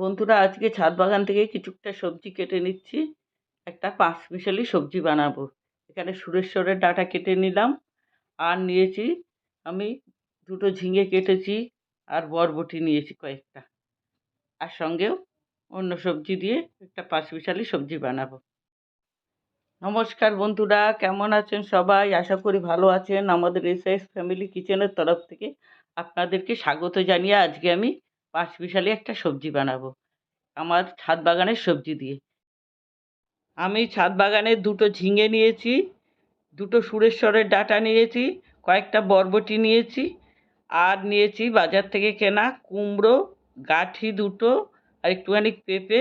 বন্ধুরা, আজকে ছাদ বাগান থেকে কিছুটা সবজি কেটে নিচ্ছি। একটা পাঁচ মিশালি সবজি বানাবো। এখানে সুরেশ্বরের ডাটা কেটে নিলাম আর নিয়েছি আমি দুটো ঝিঙে কেটেছি আর বরবটি নিয়েছি কয়েকটা। আর সঙ্গেও অন্য সবজি দিয়ে একটা পাঁচ মিশালি সবজি বানাবো। নমস্কার বন্ধুরা, কেমন আছেন সবাই? আশা করি ভালো আছেন। আমাদের এসএস ফ্যামিলি কিচেনের তরফ থেকে আপনাদেরকে স্বাগত জানিয়ে আজকে আমি পাঁচ মিশালি একটা সবজি বানাবো, আমার ছাদ বাগানের সবজি দিয়ে। আমি ছাদ বাগানে দুটো ঝিঙে নিয়েছি, দুটো সুরেশ্বরের ডাঁটা নিয়েছি, কয়েকটা বরবটি নিয়েছি, আর নিয়েছি বাজার থেকে কেনা কুমড়ো, গাঠি দুটো, আর একটুখানি পেঁপে,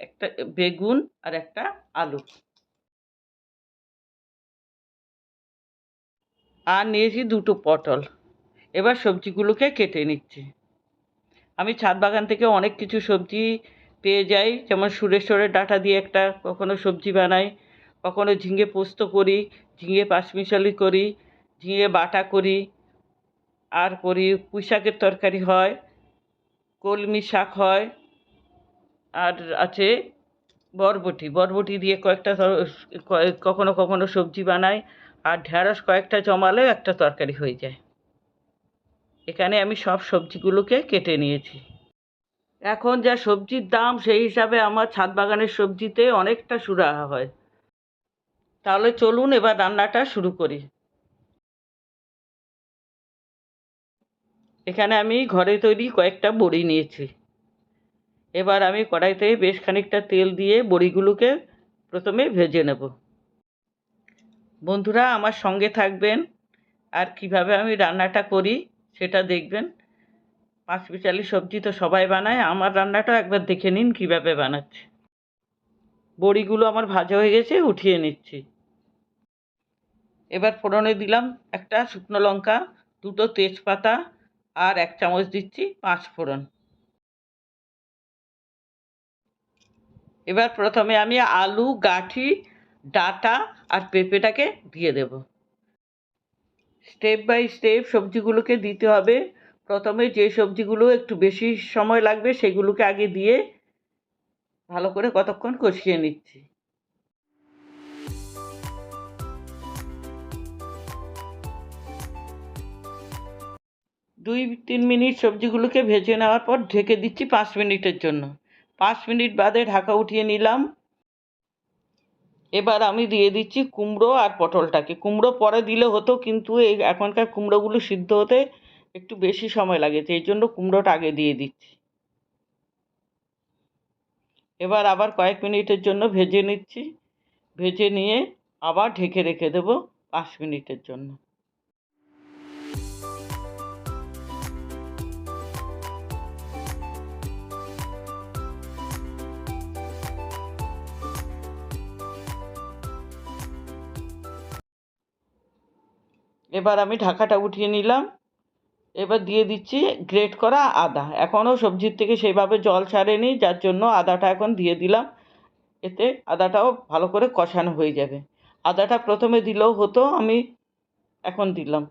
একটা বেগুন, আর একটা আলু। আর নিয়েছি দুটো পটল। এবার সবজিগুলোকে কেটে নিচ্ছি। আমি ছাদ বাগান থেকে অনেক কিছু সবজি পেয়ে যাই। যেমন সুরেশ্বরের ডাঁটা দিয়ে একটা কখনো সবজি বানাই, কখনো ঝিঙে পোস্ত করি, ঝিঙে পাঁচমিশালি করি, ঝিঙে বাটা করি, আর করি পুঁই শাকের তরকারি হয়, কলমি শাক হয়, আর আছে বরবটি। বরবটি দিয়ে কয়েকটা কখনো কখনো সবজি বানাই, আর ঢ্যাঁড়স কয়েকটা জমালে একটা তরকারি হয়ে যায়। এখানে আমি সব সবজিগুলোকে কেটে নিয়েছি। এখন যা সবজির দাম, সেই হিসাবে আমার ছাদ বাগানের সবজিতে অনেকটা সুরাহা হয়। তাহলে চলুন এবার রান্নাটা শুরু করি। এখানে আমি ঘরে তৈরি কয়েকটা বড়ি নিয়েছি। এবার আমি কড়াইতে বেশ খানিকটা তেল দিয়ে বড়িগুলোকে প্রথমে ভেজে নেব। বন্ধুরা, আমার সঙ্গে থাকবেন। আর কীভাবে আমি রান্নাটা করি সেটা দেখবেন। পাঁচ পিচালি সবজি তো সবাই বানায়। আমার রান্নাটাও একবার দেখে নিন কীভাবে বানাচ্ছি। বড়িগুলো আমার ভাজা হয়ে গেছে, উঠিয়ে নিচ্ছি। এবার ফোড়নে দিলাম একটা শুকনো লঙ্কা, দুটো তেজপাতা আর এক চামচ দিচ্ছি পাঁচ ফোড়ন। এবার প্রথমে আমি আলু, গাঠি, ডাটা আর পেঁপেটাকে দিয়ে দেব। স্টেপ বাই স্টেপ সবজিগুলোকে দিতে হবে। প্রথমে যে সবজিগুলো একটু বেশি সময় লাগবে সেগুলোকে আগে দিয়ে ভালো করে কতক্ষণ কষিয়ে নিচ্ছি। দুই তিন মিনিট সবজিগুলোকে ভেজে নেওয়ার পর ঢেকে দিচ্ছি পাঁচ মিনিটের জন্য। পাঁচ মিনিট বাদে ঢাকা উঠিয়ে নিলাম। এবার আমি দিয়ে দিচ্ছি কুমড়ো আর পটলটাকে। কুমড়ো পরে দিলে হতো, কিন্তু এই এখনকার কুমড়োগুলো সিদ্ধ হতে একটু বেশি সময় লাগে সেই জন্য কুমড়োটা আগে দিয়ে দিচ্ছি। এবার আবার কয়েক মিনিটের জন্য ভেজে নিচ্ছি। ভেজে নিয়ে আবার ঢেকে রেখে দেবো পাঁচ মিনিটের জন্য। এবার আমি ঢাকাটা উঠিয়ে নিলাম। এবার দিয়ে দিচ্ছি গ্রেট করা আদা। এখনও সবজির থেকে সেইভাবে জল ছাড়েনি, যার জন্য আদাটা এখন দিয়ে দিলাম। এতে আদাটাও ভালো করে কষানো হয়ে যাবে। আদাটা প্রথমে দিলেও হতো, আমি এখন দিলাম।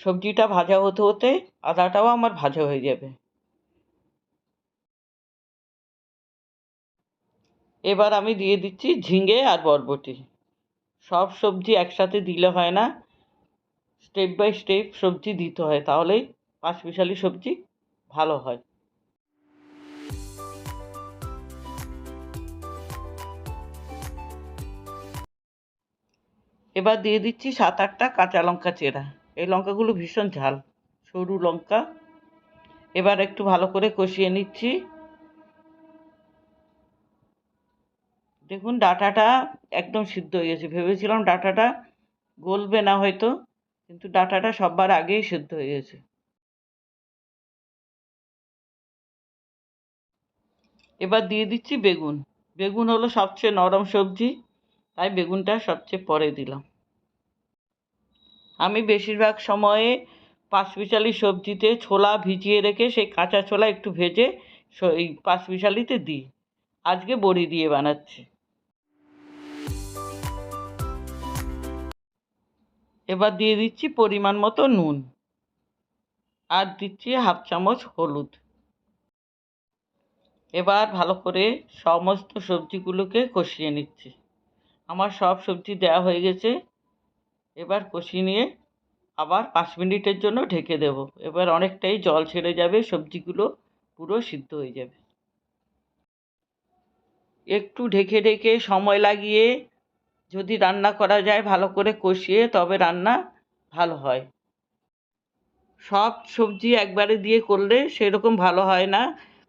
সবজিটা ভাজা হতে হতে আদাটাও আমার ভাজা হয়ে যাবে। এবার আমি দিয়ে দিচ্ছি ঝিঙে আর বরবটি। সব সবজি একসাথে দিলে হয় না। স্টেপ বাই স্টেপ সবজি দিতে হয়, তাহলেই পাঁচমিশালি সবজি ভালো হয়। এবার দিয়ে দিচ্ছি সাত আটটা কাঁচা লঙ্কা চেরা। এই লঙ্কাগুলো ভীষণ ঝাল, সরু লঙ্কা। এবার একটু ভালো করে কষিয়ে নিচ্ছি। দেখুন, ডাটাটা একদম সিদ্ধ হয়ে গেছে। ভেবেছিলাম ডাটাটা গলবে না হয়তো, কিন্তু ডাটাটা সববার আগেই সিদ্ধ হয়ে গেছে। এবার দিয়ে দিচ্ছি বেগুন। বেগুন হলো সবচেয়ে নরম সবজি, তাই বেগুনটা সবচেয়ে পরে দিলাম। আমি বেশিরভাগ সময়ে পাঁচমিশালি সবজিতে ছোলা ভিজিয়ে রেখে সেই কাঁচা ছোলা একটু ভেজে এই পাঁচমিশালিতে দিই। আজকে বড়ি দিয়ে বানাচ্ছি। এবার দিয়ে দিচ্ছি পরিমাণ মতো নুন। আর দিচ্ছি হাফ চামচ হলুদ। এবার ভালো করে সমস্ত সবজিগুলোকে কষিয়ে নিচ্ছি। আমার সব সবজি দেওয়া হয়ে গেছে। এবার কষিয়ে নিয়ে আবার পাঁচ মিনিটের জন্য ঢেকে দেব। এবার অনেকটাই জল ছেড়ে যাবে, সবজিগুলো পুরো সিদ্ধ হয়ে যাবে। একটু ঢেকে ঢেকে সময় লাগিয়ে যদি রান্না করা যায় ভালো করে কষিয়ে, তবে রান্না ভালো হয়। সব সবজি একবারে দিয়ে করলে সেরকম ভালো হয় না,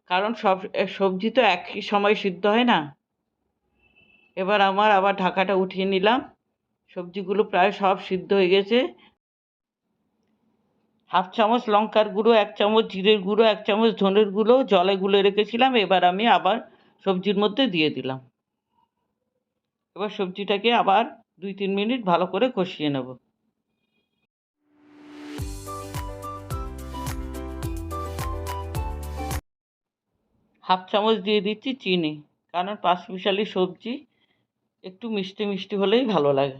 কারণ সব সবজি তো একই সময় সিদ্ধ হয় না। এবার আমার আবার ঢাকাটা উঠিয়ে নিলাম। সবজিগুলো প্রায় সব সিদ্ধ হয়ে গেছে। হাফ চামচ লঙ্কার গুঁড়ো, এক চামচ জিরের গুঁড়ো, এক চামচ ধনের গুঁড়ো, জলে গুলে রেখেছিলাম। এবার আমি আবার সবজির মধ্যে দিয়ে দিলাম। এবার সবজিটাকে আবার দুই, তিন মিনিট ভালো করে কষিয়ে নেব। হাফ চামচ দিয়ে দিচ্ছি চিনি, কারণ পাঁচ পাঁচমিশালি সবজি একটু মিষ্টি মিষ্টি হলেই ভালো লাগে।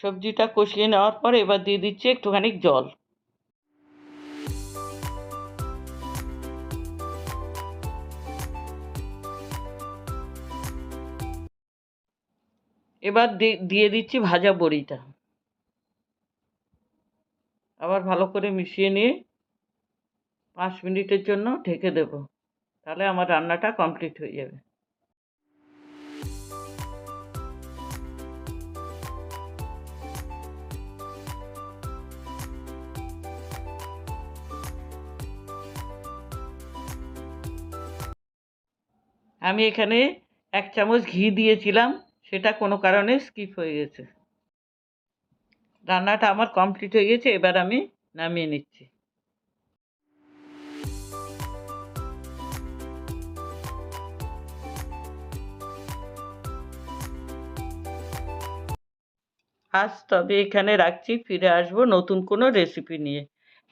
সবজিটা কষিয়ে নেওয়ার পর এবার দিয়ে দিচ্ছি একটুখানি জল। এবার দিয়ে দিচ্ছি ভাজা বড়িটা। আবার ভালো করে মিশিয়ে নিয়ে পাঁচ মিনিটের জন্য ঢেকে দেব। তাহলে আমার রান্নাটা কমপ্লিট হয়ে যাবে। আমি এখানে এক চামচ ঘি দিয়েছিলাম। সেটা কোনো কারণে স্কিপ হয়ে গেছে। রান্নাটা আমার কমপ্লিট হয়ে গেছে, এবার আমি নামিয়ে নিচ্ছি। আজ তবে এখানে রাখছি, ফিরে আসব নতুন কোনো রেসিপি নিয়ে।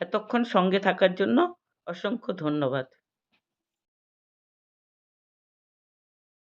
এতক্ষণ সঙ্গে থাকার জন্য অসংখ্য ধন্যবাদ।